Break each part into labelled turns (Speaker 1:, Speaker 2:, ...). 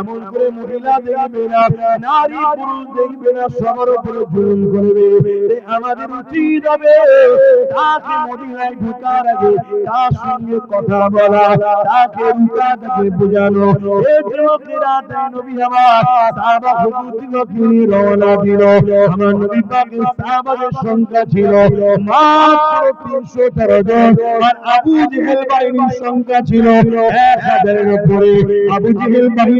Speaker 1: এমন করে মহিলা দেখবে না, নারী পুরুষ দেখবে না, সবার উপরে জুলুম করবে। আমাদের উচিত হবে তাকে মদিনায় ঢোকার আগে তার সঙ্গে কথা বলা, তাকে রুকা তাকে বোঝানো। সংখ্যা ছিল মাত্র তিনশো তেরো জন, আর আবু ছিল এক হাজারের উপরে। আবু জেহেল বাহিনীদের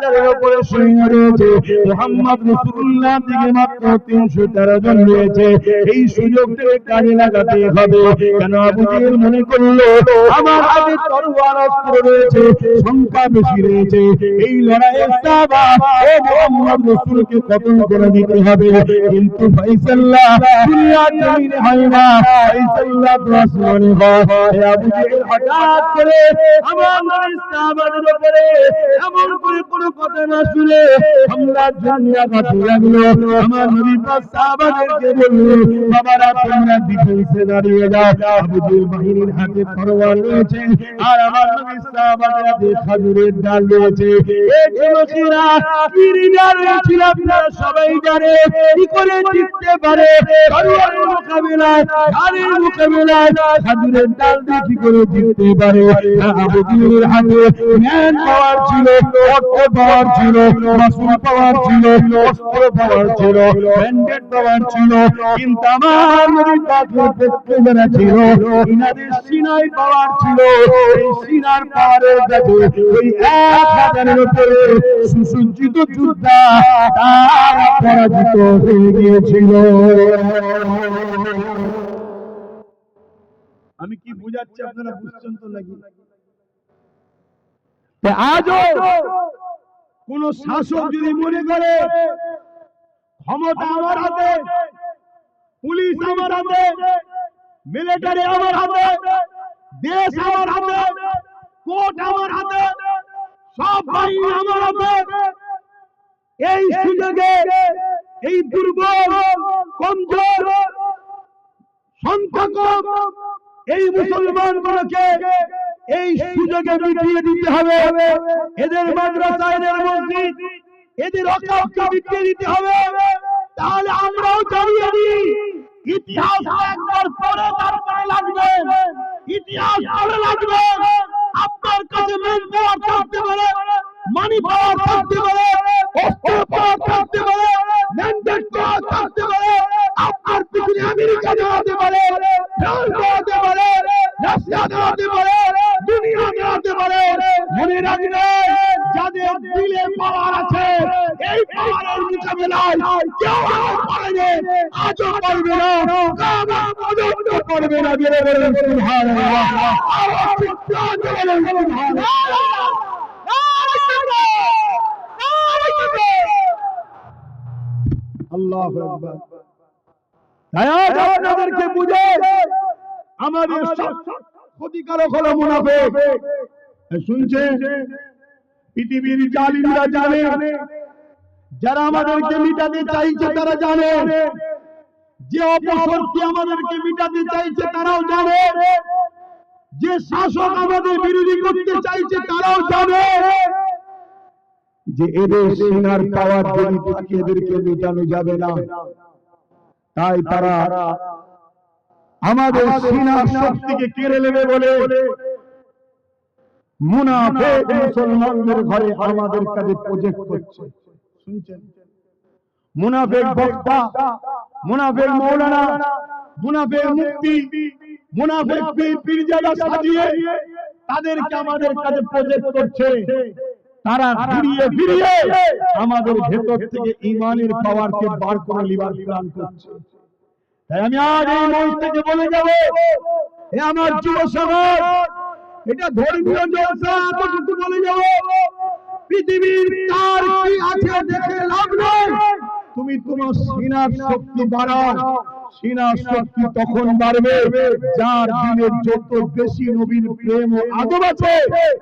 Speaker 1: হাজারের উপরে সৈন্য রয়েছে। মোহাম্মদ রসুল্লাহ দিকে মাত্র তিনশো তেরো জন রয়েছে। এই সুযোগটাকে কাজে লাগাতে হবে। কেন আবু জেহেল মনে করল, আমার হাতে তরোয়ার অস্ত্র রয়েছে, সংখ্যা বেশি রয়েছে। এই লড়াইয়ে সাহাবা ও মোহাম্মদ রাসূলকে কতল করে দিতে হবে? কিন্তু ফাইসাল্লাহ দুনিয়া জমিনে হয় না। ফাইসাল্লাহ আসমানে হয়। এই আবু জেহেল হঠাৎ করে আমার নবী সাহাবাদের উপরে এমন করে কোনো কথা না শুনে হামলার জন্য আঘাত লাগল আমার নবী পাক সাহাবাদেরকে বলল, বাবারা, তোমরা ডিফেন্সে দাঁড়িয়ে যাও। আবু বাহিনীর হাতে তরোয়াল রয়েছে আর আমার নবী সাহাবাদের হাতে খাজুরের ডাল রয়েছে। এই যুবকেরা কি হৃদয় রয়েছিল আপনারা সবাই জানে। কি করে জিততে পারে? তরোয়ারের মোকাবিলায় ঢালের মোকাবিলায় খাজুরের ডাল দিয়ে কি করে জিততে পারে? আবু হাতে জ্ঞান পাওয়ার ছিল। অর্থ পাওয়ার ছিল মাসুল পাওয়ার ছিল অস্ত্র পাওয়ার ছিল ব্যান্ডেড পাওয়ার ছিল কিন্তু আমার নবী পাকের পক্ষে ছিল ইনাদের সিনাই পাওয়ার ছিল এই সিনার পাওয়ারের কাছে ওই এক হাজারের উপরে সুসজ্জিত যোদ্ধা তারা পরাজিত হয়ে গিয়েছিল। আমি কি বুঝাচ্ছি আপনারা বুঝছেন তো নাকি? আজও কোন শাসক যদি মনে করে ক্ষমতা আমার হাতে পুলিশ আমার হাতে মিলিটারি আমার হাতে দেশ আমার হাতে কোর্ট আমার হাতে সব বাহিনী আমার হাতে। এই সুযোগে এই দুর্বল কমজোর সংখ্যক এই মুসলমানগুলোকে এই সুযোগে মিটিয়ে দিতে হবে। এদের মাদ্রাসা, এদের মসজিদ, এদের অকাপকে মিটিয়ে দিতে হবে। তাহলে আমরাও জানিয়ে দিই। ইতিহাস একবার পরে তারপরে লাগবে। ইতিহাস পরে লাগবে। আপনার কাছে মেন পাওয়ার থাকতে পারে মানি পাওয়ার থাকতে পারে, অস্ত্র পাওয়ার থাকতে পারে ম্যান্ডেট পাওয়ার থাকতে পারে। আপনার পিছনে আমেরিকা দেওয়াতে পারে, ফ্রান্স দেওয়াতে পারে রাশিয়া দেওয়াতে পারে দুনিয়া দেওয়াতে পারে। মনে রাখবেন যাদের দিলে পাওয়ার আছে এই পাওয়ারের মোকাবেলায় কেউ আর পারেনি আজও পারবে না। কামা পর্যন্ত পারবে না বেড়ে বেড়ে সুবহানাল্লাহ। আওয়াজ চিৎকার করে সুবহানাল্লাহ। আল্লাহ আপনাদেরকে বুঝে আমাদের ক্ষতিকারক হলো মুনাফিক। শুনছে পৃথিবীর জালিমরা জানে। যারা আমাদেরকে মিটাতে চাইছে তারা জানে। যে অপশক্তি আমাদেরকে মিটাতে চাইছে তারাও জানে। যে শাসক আমাদের বিরোধী করতে চাইছে তারাও জানে। যে এদের সিনার পাওয়ার যদি থাকে এদেরকে মেটানো যাবে না। তাই তারা আমাদের সিনার শক্তিকে কেড়ে নেবে বলে মুনাফেক মুসলমানদের ঘরে আমাদের কাছে প্রজেক্ট করছে। শুনছেন? মুনাফেক বক্তা মুনাফেক মৌলানা মুনাফেক মুক্তি মুনাফেক পীরজাদা সাজিয়ে তাদেরকে আমাদের কাছে প্রজেক্ট করছে। তারা ফিরিয়ে ফিরিয়ে আমাদের ভেতর থেকে ইমানের পাওয়ারকে বার করে লিবার প্ল্যান করছে। আমি আজ এই মঞ্চ থেকে বলে যাব, এ আমার যুব সমাজ, এটা ধর্মীয় জলসা এতটুকু বলে যাব, পৃথিবীর কার কি আছে দেখে লাভ নেই? তুমি তোমার সিনার শক্তি বাড়াও, সিনার শক্তি তখন বাড়বে, যার দিনের যত বেশি নবীর প্রেম ও আদব আছে,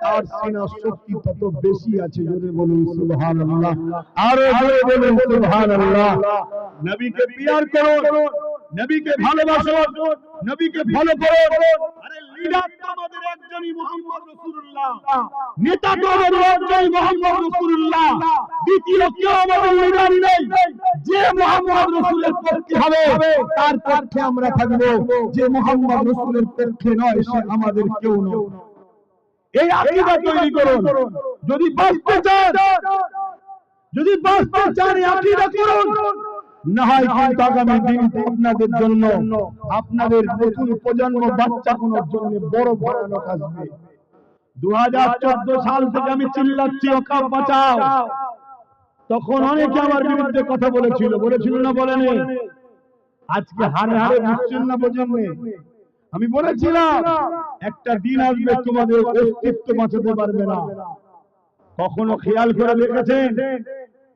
Speaker 1: তার সিনার শক্তি তত বেশি আছে। জোরে বলুন, সুবহানাল্লাহ। আরও জোরে বলুন, সুবহানাল্লাহ। নবীকে পিয়ার করো নবীকে ভালোবাসো নবীকে ফলো করো। আরে লিডার তো আমাদের একজনই মুহাম্মদ রাসূলুল্লাহ। নেতা তো আমাদের একজনই মুহাম্মদ রাসূলুল্লাহ। দ্বিতীয় কেউ আমাদের লিডার নেই। যে মুহাম্মদ রাসূলের পক্ষে হবে তার পক্ষে আমরা থাকব। যে মুহাম্মদ রাসূলের পক্ষে নয় সে আমাদের কেউ নয়। এই আকীদা তৈরি করুন। যদি বাঁচতে চান যদি বাঁচতে চান এই আকীদা করুন। না হয় কিন্তু আগামী দিন আপনাদের জন্য, আপনাদের নতুন প্রজন্ম বাচ্চা কোনোর জন্য বড় ভয়ানক আসবে। দু সাল থেকে আমি চিল্লাচ্ছি বাঁচাও। তখন অনেকে আমার বিরুদ্ধে কথা বলেছিল বলেছিল না বলেনি? আজকে হারে হারে বুঝছেন না প্রজন্মে আমি বলেছিলাম, একটা দিন আসবে তোমাদের অস্তিত্ব বাঁচাতে পারবে না। কখনো খেয়াল করে দেখেছেন?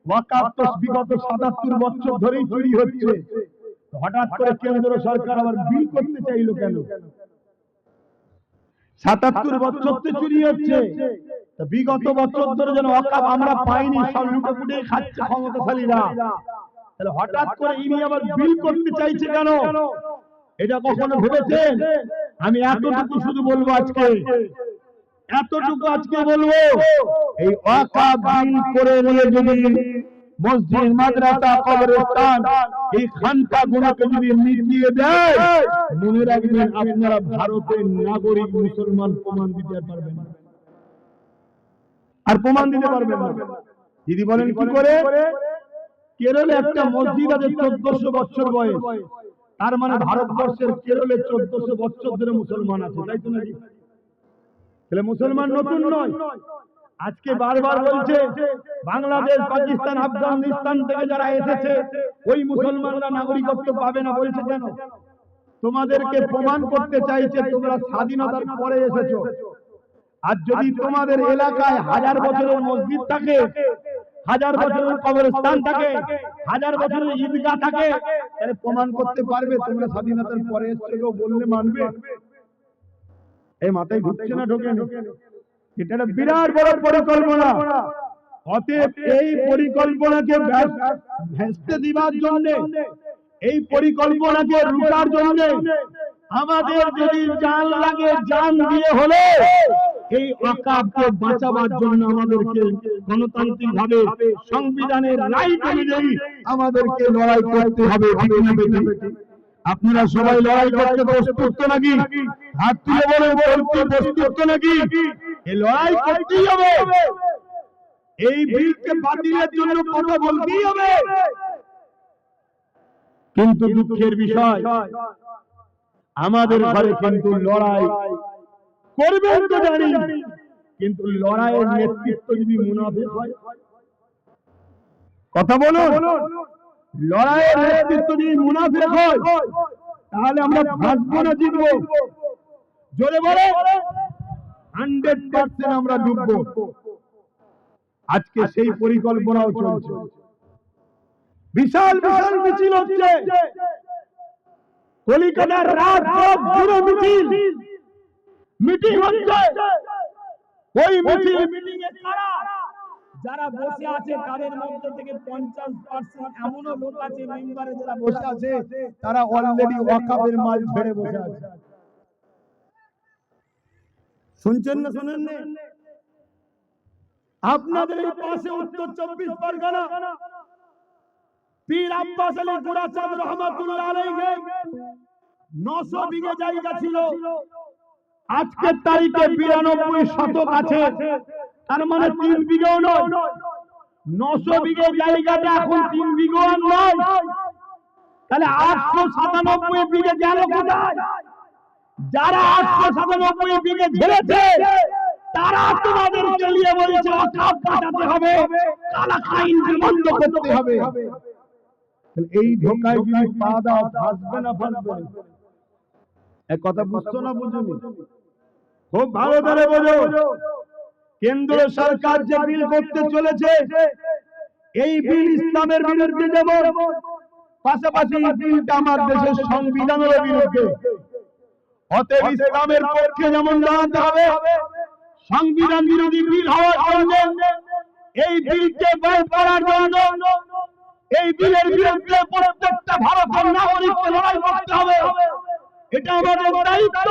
Speaker 1: ওয়াকাফ তো বিগত সাতাত্তর বছর ধরেই হচ্ছে। হঠাৎ করে কেন্দ্র সরকার আবার বিল করতে চাইলো কেন? সাতাত্তর বছর তো চুরি হচ্ছে। বিগত বছর ধরে যেন ওয়াকাফ আমরা পাইনি সব লুটে পুটে খাচ্ছে ক্ষমতাশালীরা। তাহলে হঠাৎ করে ইনি আবার বিল করতে চাইছে কেন? এটা কখনো ভেবেছেন? আমি এতটুকু শুধু বলব আজকে। এতটুকু আজকে বলব এই ওয়াকাফ করে নিয়ে যদি মসজিদ মাদ্রাসা কবরস্থান এই খানকা যদি মিটিয়ে দেয় মনে রাখবেন আপনারা ভারতের নাগরিক মুসলমান প্রমাণ দিতে পারবেন আর প্রমাণ দিতে পারবেন না। বলেন কি করে? কেরলে একটা মসজিদ আছে চোদ্দশো বছর বয়স। তার মানে ভারতবর্ষের কেরলে চোদ্দশো বছর ধরে মুসলমান আছে তাই তো নাকি? তাহলে মুসলমান নতুন নয়। আজকে বারবার বলছে বাংলাদেশ পাকিস্তান আফগানিস্তান থেকে যারা এসেছে ওই মুসলমানরা নাগরিকত্ব পাবে না বলছে কেন? তোমাদেরকে প্রমাণ করতে চাইছে তোমরা স্বাধীনতার পরে এসেছ। আর যদি তোমাদের এলাকায় হাজার বছরের মসজিদ থাকে হাজার বছরের কবরস্থান থাকে হাজার বছরের ঈদগাহ থাকে তাহলে প্রমাণ করতে পারবে তোমরা স্বাধীনতার পরে এসছো বললে মানবে। এই মাথায় ঢুকছে না ঢোকে এটা একটা বিরাট বড় পরিকল্পনা। অতএব এই পরিকল্পনাকে ভেস্তে দিবার জন্য এই পরিকল্পনাকে রুকার জন্য আমাদের যদি জান লাগে জান দিয়ে হলে এই অকাবকে বাঁচাবার জন্য আমাদেরকে গণতান্ত্রিক ভাবে সংবিধানের রাইট অনুযায়ী আমাদেরকে লড়াই করতে হবে ঠিক না বেঠিক? আপনারা সবাই লড়াই করতে প্রস্তুত তো নাকি? হাত তুলে বলে করতে প্রস্তুত তো নাকি? এই লড়াই করতেই হবে। এই বিলকে বাতিলের জন্য কথা বলতেই হবে। কিন্তু দুঃখের বিষয় আমাদের ঘরে কিন্তু লড়াই করবেন তো জানি। কিন্তু লড়াইয়ের নেতৃত্ব যদি মুনাফিক হয়। কথা বলুন। লড়াইয়ের নেতৃত্ব যদি মুনাফিক হয়, তাহলে আমরা ভাসবো না, জিতবো। জোরে হান্ড্রেড পার্সেন্ট আমরা ডুববো। আজকে সেই পরিকল্পনাও চলছে। বিশাল বিশাল মিছিল হচ্ছে। কলিকাতার রাত পুরো মিছিল। মিটিং হচ্ছে। ওই মিছিল মিটিং এ যারা বসে আছে তাদের মধ্যে থেকে পঞ্চাশ পার্সেন্ট এমনও লোক আছে মেম্বারে যারা বসে আছে তারা অলরেডি ওয়াকাবের মাল ছেড়ে বসে আছে। শুনছেন না শুনেন না? আপনাদের এই পাশে উত্তর চব্বিশ পরগনা পীর আব্বাস আলী গুড়াচাঁদ রহমাতুল্লাহ আলাইহি নশো বিঘে জায়গা ছিল। আজকের তারিখে বিরানব্বই শতক আছে। তার মানে তিন বিঘেও নয়। নশো বিঘে জায়গাটা এখন তিন বিঘেও নয়। তাহলে আটশো সাতানব্বই বিঘে গেল কোথায়? যারা আটশো সাতানব্বই বিঘে ঝেড়েছে তারা তোমাদের চলিয়ে বলছে অকাপ কাটাতে হবে। কালা খাইন বন্ধ করতে হবে। এই ধোকায় যদি পা দাও ফাঁসবে না ফাঁসবে না? এক কথা বুঝছ না বুঝুনি? খুব ভালো করে বোঝো। কেন্দ্র সরকার যে বিল করতে চলেছে এই বিল ইসলামের বিরুদ্ধে যেমন পাশাপাশি বিলটা আমার দেশের সংবিধানের বিরুদ্ধে। অতএব ইসলামের পক্ষে যেমন দাঁড়াতে হবে সংবিধান বিরোধী বিল হওয়ার জন্য এই বিলকে বৈধ করার জন্য এই বিলের বিরুদ্ধে প্রত্যেকটা ভারতের নাগরিককে লড়াই করতে হবে। এটা আমাদের দায়িত্ব।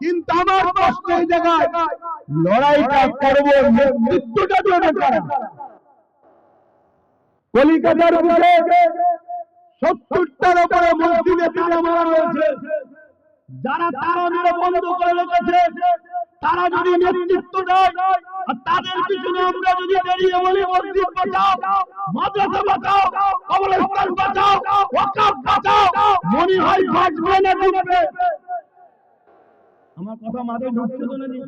Speaker 1: কিন্তু আমার প্রশ্ন এই জায়গায়, লড়াইটা করব নেতৃত্বটা কারা কলিকাতার বুকে সত্তরটার উপরে মসজিদে তারা মারা রয়েছে। যারা তারা মেরে বন্ধ করে রেখেছে, তারা যদি নেতৃত্ব দেয়, আর তাদের পিছনে আমরা যদি দাঁড়িয়ে বলি, মসজিদ বাঁচাও, মাদ্রাসা বাঁচাও বাঁচাও বাঁচাও, মনে হয় না আমার কথা মাথায় ঢুকছে তো নাকি?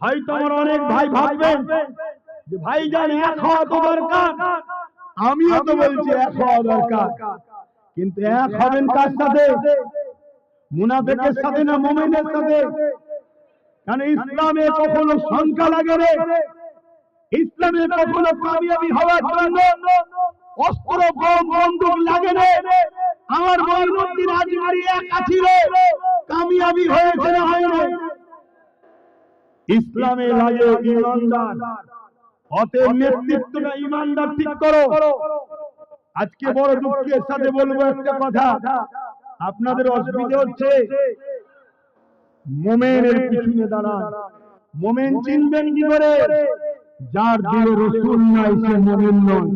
Speaker 1: হয়তো আমার অনেক ভাই ভাববেন যে ভাই জান এক হওয়া তো দরকার। আমিও তো বলছি এক হওয়া দরকার। কিন্তু এক হবেন কার সাথে? মুনাফেকের সাথে না মোমেনের সাথে? কারণ ইসলামে কখনো সংখ্যা লাগে রে। ইসলামে কখনো কামিয়াবি হওয়ার জন্য অস্ত্র বোম বন্দুক লাগে রে। আমার ময়ূরমন্ত্রী রাজবাড়ি একা ছিল। কামিয়াবি হয়েছে না হয়নি ইসলামে লাগে ইমানদার। অতএব নেতৃত্বটা ইমানদার ঠিক করো। আজকে বড় দুঃখের সাথে বলব একটা কথা। আপনাদের অসুবিধা হচ্ছে, মোমেনের পিছনে দাঁড়ান। মোমেন চিনবেন কি করে? যার দিলে রসুল নাই, সে মোমেন নয়।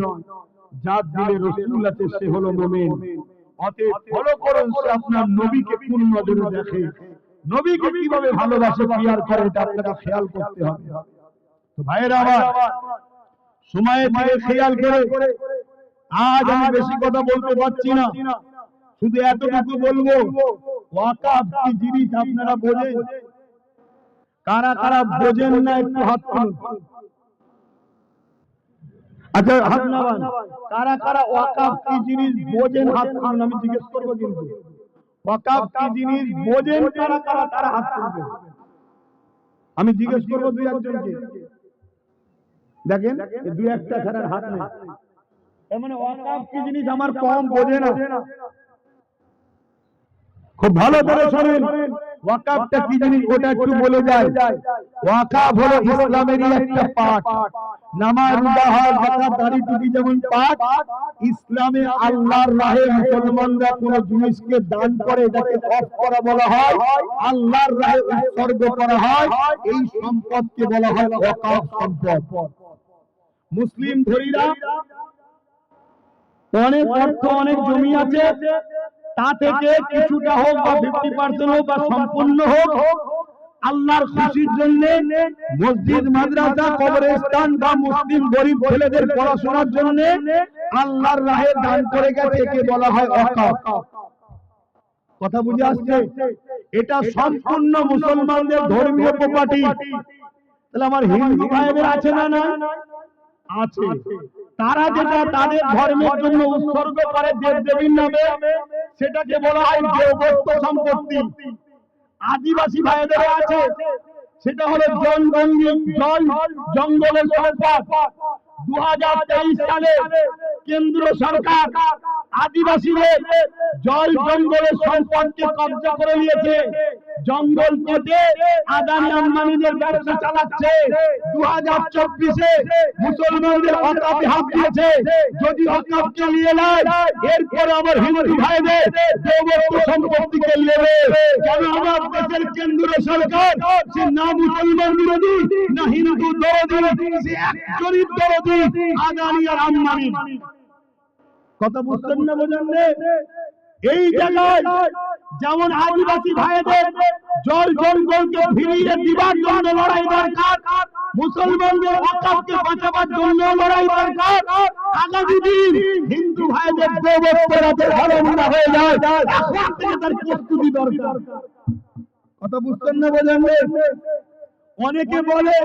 Speaker 1: যার দিলে রসুল আছে, সে হলো মোমেন। খেয়াল আজ আমি বেশি কথা বলতে পারছি না। শুধু এতটুকু বলব জিনিস আপনারা বোঝেন? কারা কারা বোঝেন না, একটু হাত আচ্ছা হাত নামান কারা কারা ওয়াকাফ কি জিনিস বোঝেন হাত তুলুন আমি জিজ্ঞেস করব কিন্তু। ওয়াকাফ কি জিনিস বোঝেন কারা কারা তারা হাত তুলবে। আমি জিজ্ঞেস করব দুই একজনকে। দেখেন দুই একটা ছাড়ার হাত নেই। মানে ওয়াকাফ কি জিনিস আমার কম বোঝে না। খুব ভালো করে শোনেন ওয়াকাফটা কি জিনিস ওটা একটু বলে যায়? ওয়াকাফ হলো ইসলামেরই একটা পাঠ। নামাজ যাকাত দাড়ি টুপি যেমন পাঠ ইসলামে আল্লাহর রাহে মুসলমানরা কোন জিনিসকে দান করে এটাকে অফ করা বলা হয় আল্লাহর রাহে উৎসর্গ করা হয় এই সম্পদকে বলা হয় ওয়াকাফ সম্পদ। মুসলিম ধরিরা অনেক অর্থ অনেক জমি আছে তা থেকে কিছুটা হোক বা ফিফটি পার্সেন্ট হোক বা সম্পূর্ণ হোক আল্লাহর খুশির জন্য মসজিদ মাদ্রাসা কবরস্থান বা মুসলিম গরিব ছেলেদের পড়াশোনার জন্য আল্লাহর রাহে দান করে গেছে একে বলা হয় অকাফ কথা বুঝে আসছে? এটা সম্পূর্ণ মুসলমানদের ধর্মীয় প্রপার্টি তাহলে আমার হিন্দু ভাইদের আছে না না আছে। তারা যেটা তাদের ধর্মের জন্য উৎসর্গ করে দেব দেবীর নামে সেটাকে বলা হয় দেবত্ব সম্পত্তি। আদিবাসী ভাইদের আছে। সেটা হলো জনগঙ্গি জল জঙ্গলের সম্পদ দু হাজার তেইশ সালে কেন্দ্র সরকার আদিবাসীদের জল জঙ্গলের সম্পদকে কবজা করে নিয়েছে। জঙ্গল কেটে আদানি আম্বানিদের ব্যবসা চালাচ্ছে। দু হাজার চব্বিশে মুসলমানদের অকাপে হাত দিয়েছে। যদি অকাপকে নিয়ে নেয়, এরপরে আমার হিন্দু ভাইদের দেবত্ব সম্পত্তিকে নেবে। কেন আমার দেশের কেন্দ্র সরকার? সে না মুসলমান বিরোধী, না হিন্দু দরদি, সে একজনই দরদি, আদানি আর আম্বানি। কথা বুঝতেন না বোঝেন এই জায়গায় যেমন আদিবাসী ভাইদের জল জঙ্গলকে ফিরিয়ে দিবার জন্য লড়াই দরকার, মুসলমানদের অকাপকে বাঁচাবার জন্য লড়াই দরকার। আগামী দিন হিন্দু ভাইদের দেবত্বরাতে হরমনা হয়ে যায়। এখন প্রস্তুতি দরকার। কথা বুঝতেন না বোঝেন অনেকে বলে,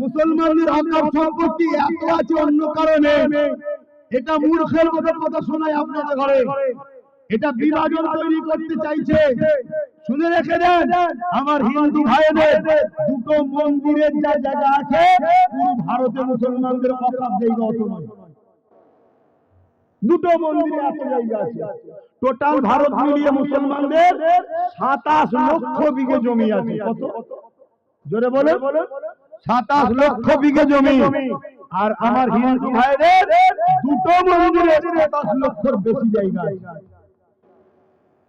Speaker 1: মুসলমানদের অকাপ সম্পত্তি এত আছে অন্য কারণে। এটা মূর্খের মতো কথা শোনায় আপনাদের ঘরে। এটা বিভাজন তৈরি করতে চাইছে। শুনে রেখে দেন আমার হিন্দু ভাইদের দুটো মন্দিরের যা জায়গা আছে পুরো ভারতে মুসলমানদের অকাপ জায়গা অত নয় দুটো মন্দিরে এত জায়গা আছে। টোটাল ভারত মিলিয়ে মুসলমানদের সাতাশ লক্ষ বিঘে জমি আছে। কত? জোরে বলে। সাতাশ লক্ষ বিঘে জমি। আর আমার হিন্দু ভাইদের দুটো মন্দিরে সাতাশ লক্ষর বেশি জায়গা আছে।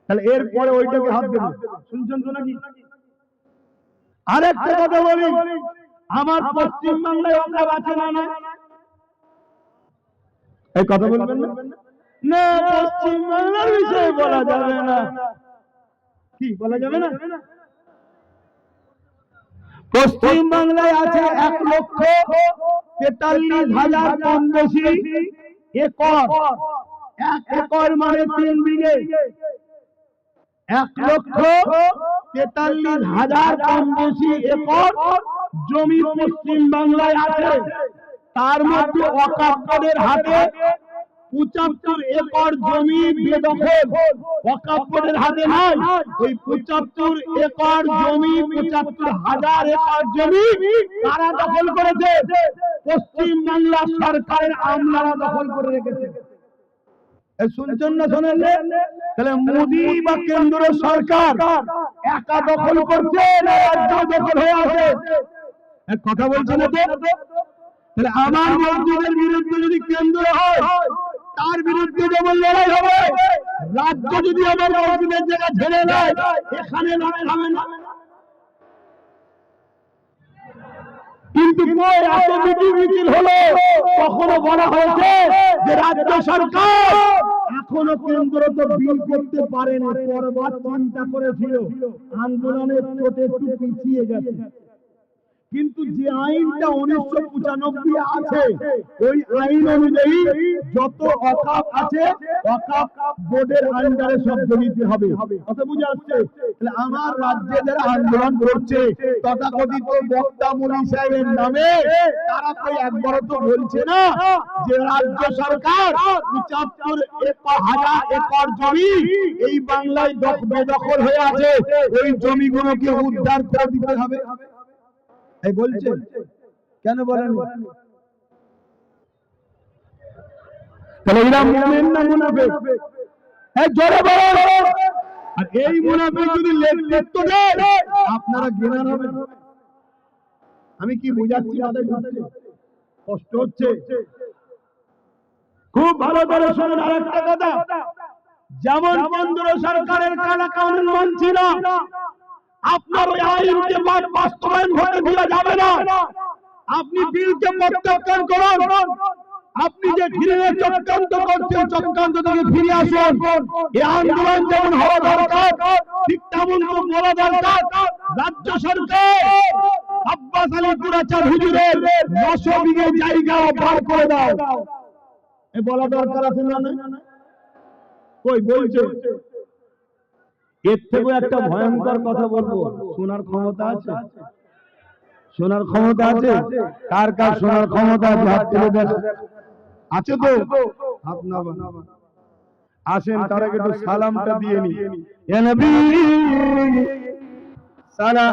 Speaker 1: তাহলে এরপরে ওইটাকে হাত দেবো। শুনছেন তো নাকি? আরেকটা কথা বলি আমার পশ্চিম বাংলায় অকাব আছে না না এই কথা বলবেন না? না পশ্চিম বাংলার বিষয়ে বলা যাবে না। কি বলা যাবে না? পশ্চিম বাংলায় আছে এক লক্ষ তেতাল্লিশ হাজার কম বেশি একর। এক একর মানে তিন বিঘে। এক লক্ষ তেতাল্লিশ হাজার কম বেশি একর জমি পশ্চিম বাংলায় আছে। তার মধ্যে অকাপ্পদের হাতে পঁচাত্তর একর জমি বেদখল। অকাপ্পদের হাতে নাই। ওই পঁচাত্তর একর জমি, পঁচাত্তর হাজার একর জমি কারা দখল করেছে? পশ্চিম বাংলা সরকারের আমলারা দখল করে রেখেছে। শুনছেন না শোনেন তাহলে মোদি বা কেন্দ্র সরকার একা দখল করছে দখল হয়ে আছে? কথা বলছেন না তাহলে আমার মসজিদের বিরুদ্ধে যদি কেন্দ্র হয়, তার বিরুদ্ধে যেমন লড়াই হবে, রাজ্য যদি আমার মসজিদের জায়গা ছেড়ে দেয়, এখানে লড়াই হবে না। কিন্তু মিটিং হলো কখনো বলা হয়েছে যে রাজ্য সরকার এখনও কেন্দ্র তো বিল করতে পারেনি পরবার চিন্তা করেছিল। আন্দোলনের চোটে একটু পিছিয়ে গেছে। কিন্তু যে আইনটা উনিশশো পঁচানব্বই আছে ওই আইন অনুযায়ী যত অকাপ আছে অকাপ বোর্ডের আন্ডারে সব জমিতে হবে। কথা বুঝে আসছে তাহলে আমার রাজ্যে যারা আন্দোলন করছে তথাকথিত বক্তা মুনি সাহেবের নামে তারা তো একবারও তো বলছে না যে রাজ্য সরকার পঁচাত্তর একর হাজার একর জমি এই বাংলায় দখ- বেদখল হয়ে আছে। ওই জমিগুলোকে উদ্ধার করে দিতে হবে। এই কেন বলেন? তাহলে এরা মুমিন না মুনাফিক? এই জোরে বলো। আর এই মুনাফিক যদি নেতৃত্ব দেয় আপনারা হবেন। আমি কি বুঝাচ্ছি ঢুকছে? কষ্ট হচ্ছে। খুব ভালো করে শোনেন আরেকটা কথা। যেমন কেন্দ্র সরকারের কালা কানুন মানছি না আপনার ওই আইনকে বাস্তবায়ন হতে দেওয়া যাবে না। আপনি বিলকে প্রত্যাখ্যান করুন। আপনি যে ঘিরে চক্রান্ত করছেন, চক্রান্ত থেকে ফিরে আসুন। এই আন্দোলন যেমন হওয়া দরকার, ঠিক তেমন তো বলা দরকার। রাজ্য সরকার, আব্বাস আলী পুরাচার হুজুরের নশো বিঘে জায়গা বার করে দাও। এ বলা দরকার আছে না? কই বলছে? এর থেকেও একটা ভয়ঙ্কর কথা বলব। শোনার ক্ষমতা আছে? শোনার ক্ষমতা আছে? কার কার শোনার ক্ষমতা আছে? হাত তুলে দেখ। আছে তো? হাত না আসেন তার আগে একটু সালামটা দিয়ে নি এ নবী! সালাম।